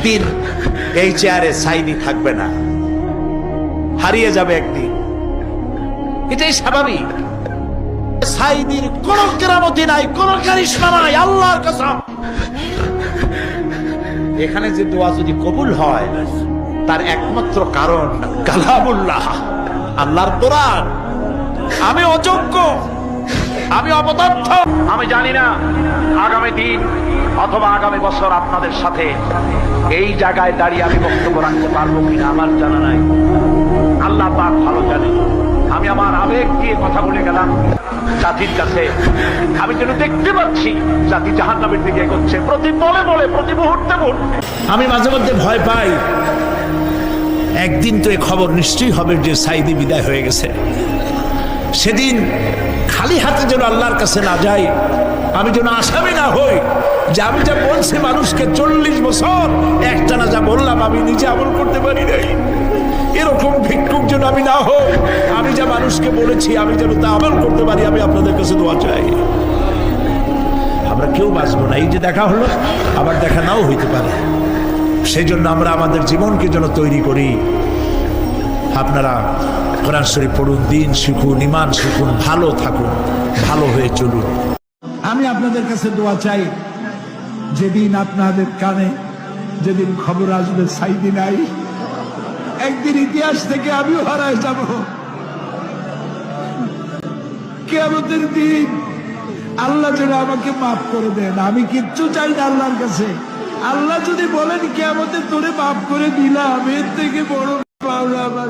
একদিন এই চেয়ারে সাইনি থাকবে না। হারিয়ে যাবে একদিন। এটাই স্বাভাবিক। সাইদির কোন কেরামতি নাই, কোন কারিশমা নাই, আল্লাহর কসম। এখানে যে দোয়া যদি কবুল হয়, তার একমাত্র কারণ কালামুল্লাহ, আল্লাহর কোরআন। আমি অযোগ্য, আমি অপদার্থ আমি জানি না, আগামী দিন অথবা আগামী বছর আপনাদের সাথে এই জায়গায় দাঁড়িয়ে আমি বক্তব্য রাখতে পারব কিনা আমার জানা নাই। আল্লাহ পাক ভালো জানে। আমি আমার আবেগ দিয়ে কথা বলে গেলাম। জাতির কাছে আমি যেন দেখতে পাচ্ছি, জাতি জাহান নামের দিকে এগোচ্ছে। প্রতি বলে বলে, প্রতি মুহূর্তে মুহূর্তে। আমি মাঝে মধ্যে ভয় পাই। একদিন তো এ খবর নিশ্চয়ই হবে যে সাইদি বিদায় হয়ে গেছে। সেদিন খালি হাতে যেন আল্লাহর কাছে না যাই আমি যেন আসামি না হই। যে আমি যা বলছি মানুষকে চল্লিশ বছর, একটানা যা বললাম আমি নিজে আমল করতে পারি নাই। এরকম ভিক্ষুক যেন আমি না হই, আমি যা মানুষকে বলেছি, আমি যেন তা আমল করতে পারি, আমি আপনাদের কাছে দোয়া চাই। আমরা কেউ বাঁচবো না। এই যে দেখা হলো, আবার দেখা নাও হইতে পারে। সেই জন্য আমরা আমাদের জীবনকে যেন তৈরি করি। আপনারা কোরআন শরীফ পড়ুন, দিন শিখুন ইমান শিখুন, ভালো থাকুন, ভালো হয়ে চলুন। আমি আপনাদের কাছে দোয়া চাই, যেদিন আপনাদের কানে যেদিন খবর আসবে, সাইদি নাই। একদিন ইতিহাস থেকে আমিও হারায় যাব। কেমতের দিন আল্লাহ যেন আমাকে মাফ করে দেন। আমি কিচ্ছু চাই না আল্লাহর কাছে। আল্লাহ যদি বলেন কেমতের তোরে মাফ করে দিলাম, এর থেকে বড় পাওনা আমার।